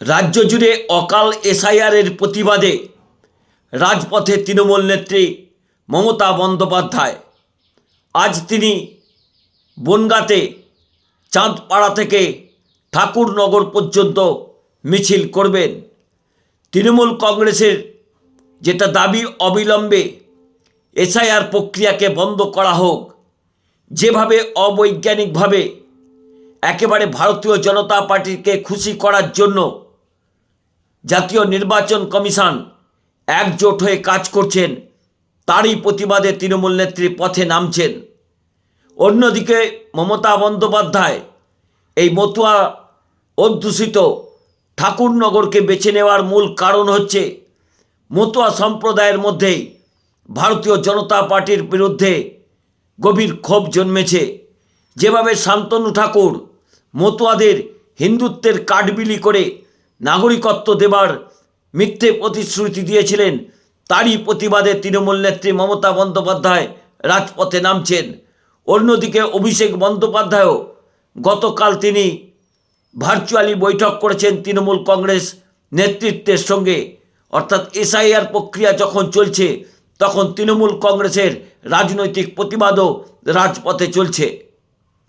রাজ্য জুড়ে অকাল এসআইআরের প্রতিবাদে রাজপথে তৃণমূল নেত্রী মমতা বন্দ্যোপাধ্যায়। আজ তিনি বনগাঁতে চাঁদপাড়া থেকে ঠাকুরনগর পর্যন্ত মিছিল করবেন। তৃণমূল কংগ্রেসের যেটা দাবি অবিলম্বে এসআইআর প্রক্রিয়াকে বন্ধ করা হোক, যেভাবে অবৈজ্ঞানিকভাবে একেবারে ভারতীয় জনতা পার্টিকে খুশি করার জন্য জাতীয় নির্বাচন কমিশন একজোট হয়ে কাজ করছেন, তারই প্রতিবাদে তৃণমূল নেত্রী পথে নামছেন। অন্যদিকে মমতা বন্দ্যোপাধ্যায় এই মতুয়া অধ্যুষিত ঠাকুরনগরকে বেছে নেওয়ার মূল কারণ হচ্ছে মতুয়া সম্প্রদায়ের মধ্যেই ভারতীয় জনতা পার্টির বিরুদ্ধে গভীর ক্ষোভ জন্মেছে। যেভাবে শান্তনু ঠাকুর মতুয়াদের হিন্দুত্বের কাঠবিলি করে নাগরিকত্ব দেবার মিথ্যে প্রতিশ্রুতি দিয়েছিলেন। তারই প্রতিবাদে তৃণমূল নেত্রী মমতা বন্দ্যোপাধ্যায় রাজপথে নামছেন। অন্যদিকে অভিষেক বন্দ্যোপাধ্যায়ও গতকাল তিনি ভার্চুয়ালি বৈঠক করেছেন তৃণমূল কংগ্রেস নেতৃত্বের সঙ্গে। অর্থাৎ এসআইআর প্রক্রিয়া যখন চলছে, তখন তৃণমূল কংগ্রেসের রাজনৈতিক প্রতিবাদও রাজপথে চলছে।